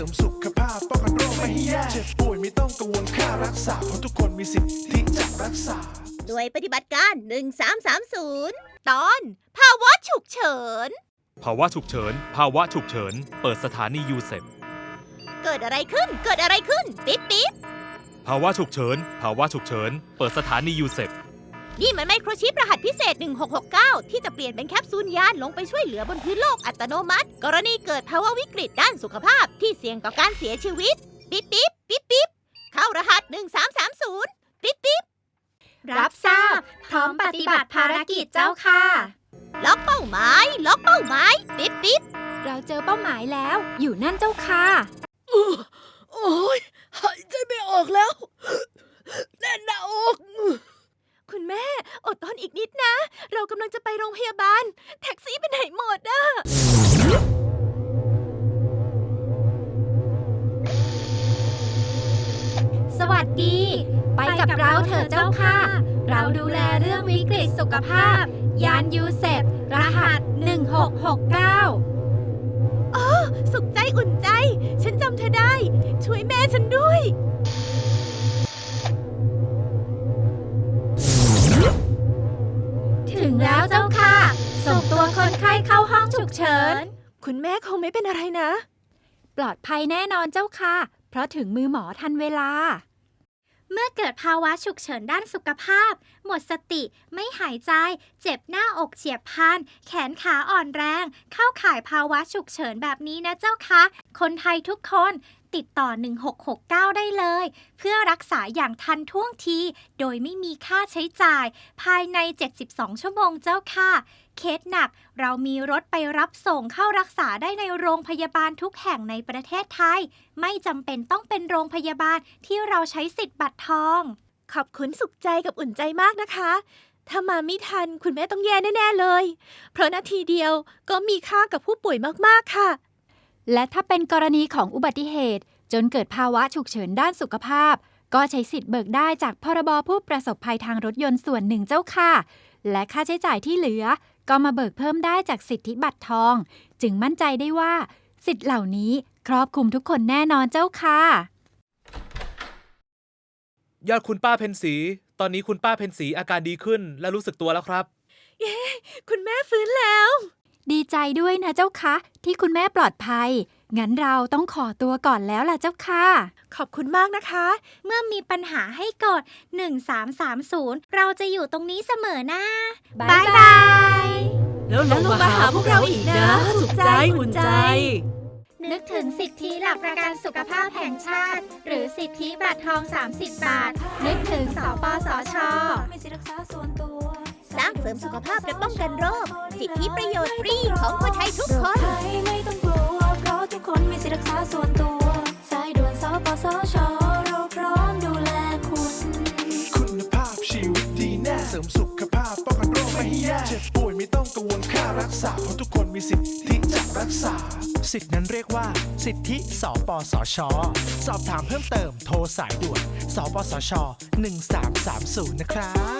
ริมสุขภาพป้องกันโรคไม่ให้แย่เจ็บป่วยไม่ต้องกังวลค่ารักษาเพราะทุกคนมีสิทธิจะรักษา หน่วยปฏิบัติการ 1330 ตอนภาวะฉุกเฉิน ภาวะฉุกเฉิน ภาวะฉุกเฉิน เปิดสถานียูเซปเกิดอะไรขึ้น เกิดอะไรขึ้น ปิ๊บปิ๊บภาวะฉุกเฉิน ภาวะฉุกเฉิน เปิดสถานียูเซป นี่มันไมโครชิปรหัสพิเศษ 1669 ที่จะเปลี่ยนเป็นแคปซูลยานลงไปช่วยเหลือบนพื้นโลกอัตโนมัติ กรณีเกิดภาวะวิกฤตด้านสุขภาพที่เสี่ยงต่อการเสียชีวิต ปิ๊บปิ๊บปิ๊บปิ๊บเข้ารหัส 1330 ปิ๊บปิ๊บรับทราบ พร้อมปฏิบัติภารกิจเจ้าค่ะ ล็อกเป้าหมาย ล็อกเป้าหมาย ปิ๊บปิ๊บเราเจอเป้าหมายแล้ว อยู่นั่นเจ้าค่ะ โอ้ยหายใจไม่ออกแล้ว แน่นหน้าอก คุณแม่ อดท นิดนะ เรากำลังจะไปโรงพยาบาล แท็กซี่ไปไหนหมดอะสวัสดี ไปกับเราเถอะเจ้าค่ะ เราดูแลเรื่องวิกฤตสุขภาพ ยานยูเซปรหัส 1669สุขใจอุ่นใจ ฉันจำเธอได้ ช่วยแม่ฉันด้วย ถึงแล้วเจ้าค่ะ ส่งตัวคนไข้เข้าห้องฉุกเฉิน คุณแม่คงไม่เป็นอะไรนะ ปลอดภัยแน่นอนเจ้าค่ะ เพราะถึงมือหมอทันเวลา เมื่อเกิดภาวะฉุกเฉินด้านสุขภาพ หมดสติ ไม่หายใจ เจ็บหน้าอกเฉียบพลัน แขนขาอ่อนแรง เข้าข่ายภาวะฉุกเฉินแบบนี้นะเจ้าคะ คนไทยทุกคน ติดต่อ 1669 ได้เลย เพื่อรักษาอย่างทันท่วงที โดยไม่มีค่าใช้จ่าย ภายใน 72 ชั่วโมงเจ้าค่ะ เคสหนักเรามีรถไปรับส่งเข้ารักษาได้ในโรงพยาบาลทุกแห่งในประเทศไทย ไม่จำเป็นต้องเป็นโรงพยาบาลที่เราใช้สิทธิ์บัตรทอง ขอบคุณสุขใจกับอุ่นใจมากนะคะถ้ามาไม่ทันคุณแม่ต้องแย่แน่ ๆ เลย เพราะนาทีเดียวก็มีค่ากับผู้ป่วยมาก ๆ ค่ะ และถ้าเป็นกรณีของอุบัติเหตุ จนเกิดภาวะฉุกเฉินด้านสุขภาพ ก็ใช้สิทธิ์เบิกได้จากพรบผู้ประสบภัยทางรถยนต์ส่วนหนึ่งเจ้าค่ะ และค่าใช้จ่ายที่เหลือ ก็มาเบิกเพิ่มได้จากสิทธิบัตรทอง จึงมั่นใจได้ว่า สิทธิ์เหล่านี้ครอบคลุมทุกคนแน่นอนเจ้าค่ะยอดคุณป้าเพนสี ตอนนี้คุณป้าเพนสีอาการดีขึ้นและรู้สึกตัวแล้วครับคุณแม่ฟื้นแล้ว ดีใจด้วยนะเจ้าคะ ที่คุณแม่ปลอดภัย งั้นเราต้องขอตัวก่อนแล้วล่ะเจ้าค่ะ ขอบคุณมากนะคะ เมื่อมีปัญหาให้กด 1330 เราจะอยู่ตรงนี้เสมอนะบายบาย แล้วลงมาหาพวกเราอีกนะ สุขใจอุ่นใจ นึกถึงสิทธิหลักประกันสุขภาพแห่งชาติ หรือสิทธิบัตรทอง 30 บาท นึกถึงสปสช สร้างเสริมสุขภาพและป้องกันโรค สิทธิประโยชน์ฟรีของคนไทยทุกคน ไม่ต้องกลัวเพราะทุกคนมีสิทธิรักษาส่วนตัว สายด่วนสปสชเราพร้อมดูแลคุณ คุณภาพชีวิตดีแน่เสริมสุขภาพป้องกันโรคไม่ให้แย่เจ็บป่วยไม่ต้องกังวลค่ารักษาเพราะทุกคนมีสิทธิจะรักษา สิทธินั้นเรียกว่า สิทธิสปสช สอบถามเพิ่มเติมโทรสายด่วน สปสช 1330 นะครับ